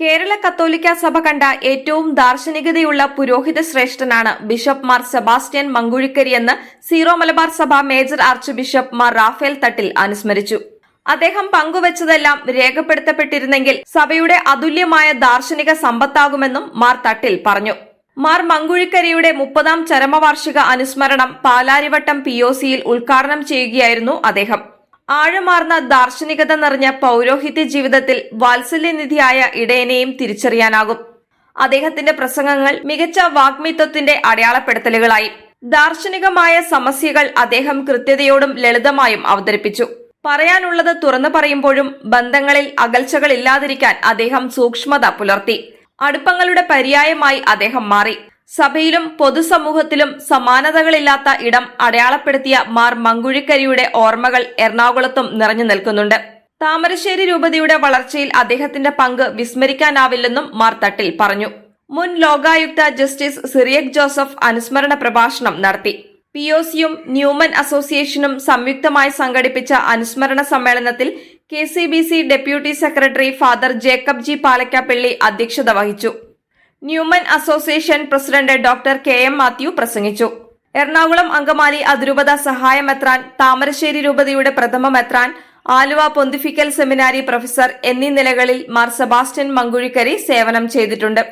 കേരള കത്തോലിക്ക സഭ കണ്ട ഏറ്റവും ദാർശനികതയുള്ള പുരോഹിത ശ്രേഷ്ഠനാണ് ബിഷപ്പ് മാർ സെബാസ്റ്റ്യൻ മങ്കുഴിക്കരി എന്ന് സീറോ മലബാർ സഭ major archbishop Mar Rafale Thattil അനുസ്മരിച്ചു. അദ്ദേഹം പങ്കുവച്ചതെല്ലാം രേഖപ്പെടുത്തപ്പെട്ടിരുന്നെങ്കിൽ സഭയുടെ അതുല്യമായ ദാർശനിക സമ്പത്താകുമെന്നും മാർ തട്ടിൽ പറഞ്ഞു. മാർ മങ്കുഴിക്കരിയുടെ മുപ്പതാം ചരമവാർഷിക അനുസ്മരണം പാലാരിവട്ടം പി ഒ സിയിൽ ഉദ്ഘാടനം ചെയ്യുകയായിരുന്നു അദ്ദേഹം. ആഴമാർന്ന ദാർശനികത നിറഞ്ഞ പൗരോഹിത്യ ജീവിതത്തിൽ വാത്സല്യനിധിയായ ഇടയനെയും തിരിച്ചറിയാനാകും. അദ്ദേഹത്തിന്റെ പ്രസംഗങ്ങൾ മികച്ച വാഗ്മിത്വത്തിന്റെ അടയാളപ്പെടുത്തലുകളായി. ദാർശനികമായ സമസ്യകൾ അദ്ദേഹം കൃത്യതയോടും ലളിതമായും അവതരിപ്പിച്ചു. പറയാനുള്ളത് തുറന്നു പറയുമ്പോഴും ബന്ധങ്ങളിൽ അകൽച്ചകൾ ഇല്ലാതിരിക്കാൻ അദ്ദേഹം സൂക്ഷ്മത പുലർത്തി. അടുപ്പങ്ങളുടെ പര്യായമായി അദ്ദേഹം മാറി. സഭയിലും പൊതുസമൂഹത്തിലും സമാനതകളില്ലാത്ത ഇടം അടയാളപ്പെടുത്തിയ മാർ മങ്കുഴിക്കരിയുടെ ഓർമ്മകൾ എറണാകുളത്തും നിറഞ്ഞു നിൽക്കുന്നുണ്ട്. താമരശ്ശേരി രൂപതയുടെ വളർച്ചയിൽ അദ്ദേഹത്തിന്റെ പങ്ക് വിസ്മരിക്കാനാവില്ലെന്നും മാർ തട്ടിൽ പറഞ്ഞു. മുൻ ലോകായുക്ത ജസ്റ്റിസ് സിറിയക് ജോസഫ് അനുസ്മരണ പ്രഭാഷണം നടത്തി. പി ഒ സിയും ന്യൂമൻ അസോസിയേഷനും സംയുക്തമായി സംഘടിപ്പിച്ച അനുസ്മരണ സമ്മേളനത്തിൽ K C B C deputy secretary father Jacob G Palakkappally അധ്യക്ഷത വഹിച്ചു. Newman association president doctor K M Mathew പ്രസംഗിച്ചു. എറണാകുളം അങ്കമാലി അതിരൂപത സഹായ മെത്രാൻ താമരശ്ശേരി രൂപതയുടെ പ്രഥമ മെത്രാൻ ആലുവ പൊന്തിഫിക്കൽ സെമിനാരി പ്രൊഫസർ എന്നീ നിലകളിൽ മാർ സെബാസ്റ്റ്യൻ മങ്കുഴിക്കരി സേവനം ചെയ്തിട്ടുണ്ട്.